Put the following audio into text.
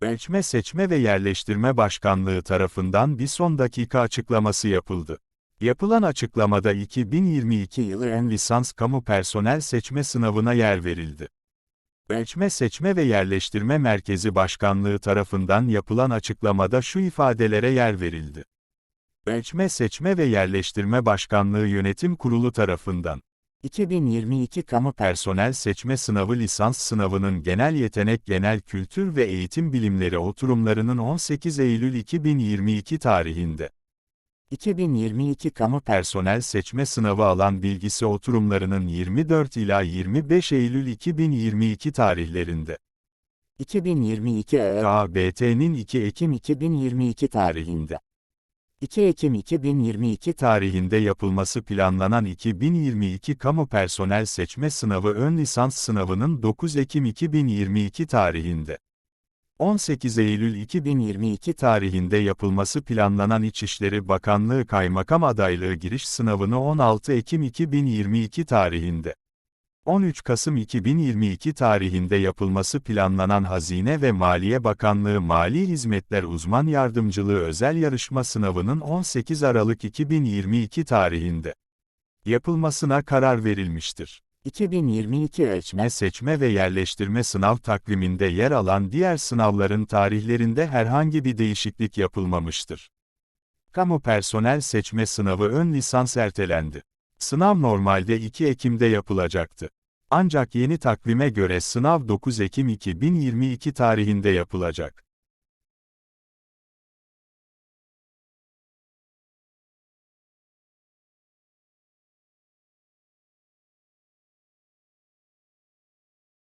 Ölçme Seçme ve Yerleştirme Başkanlığı tarafından bir son dakika açıklaması yapıldı. Yapılan açıklamada 2022 yılı en lisans kamu personel seçme sınavına yer verildi. Ölçme Seçme ve Yerleştirme Merkezi Başkanlığı tarafından yapılan açıklamada şu ifadelere yer verildi. Ölçme Seçme ve Yerleştirme Başkanlığı Yönetim Kurulu tarafından 2022 Kamu Personel Seçme Sınavı lisans sınavının genel yetenek genel kültür ve eğitim bilimleri oturumlarının 18 Eylül 2022 tarihinde. 2022 Kamu Personel Seçme Sınavı alan bilgisi oturumlarının 24 ila 25 Eylül 2022 tarihlerinde. 2022 EABT'nin 2 Ekim 2022 tarihinde 2 Ekim 2022 tarihinde yapılması planlanan 2022 Kamu Personel Seçme Sınavı Ön Lisans Sınavının 9 Ekim 2022 tarihinde. 18 Eylül 2022 tarihinde yapılması planlanan İçişleri Bakanlığı Kaymakam Adaylığı Giriş Sınavını 16 Ekim 2022 tarihinde 13 Kasım 2022 tarihinde yapılması planlanan Hazine ve Maliye Bakanlığı Mali Hizmetler Uzman Yardımcılığı Özel Yarışma Sınavının 18 Aralık 2022 tarihinde yapılmasına karar verilmiştir. 2022 Ölçme Seçme ve Yerleştirme Sınav takviminde yer alan diğer sınavların tarihlerinde herhangi bir değişiklik yapılmamıştır. Kamu Personel Seçme Sınavı ön lisans ertelendi. Sınav normalde 2 Ekim'de yapılacaktı. Ancak yeni takvime göre sınav 9 Ekim 2022 tarihinde yapılacak.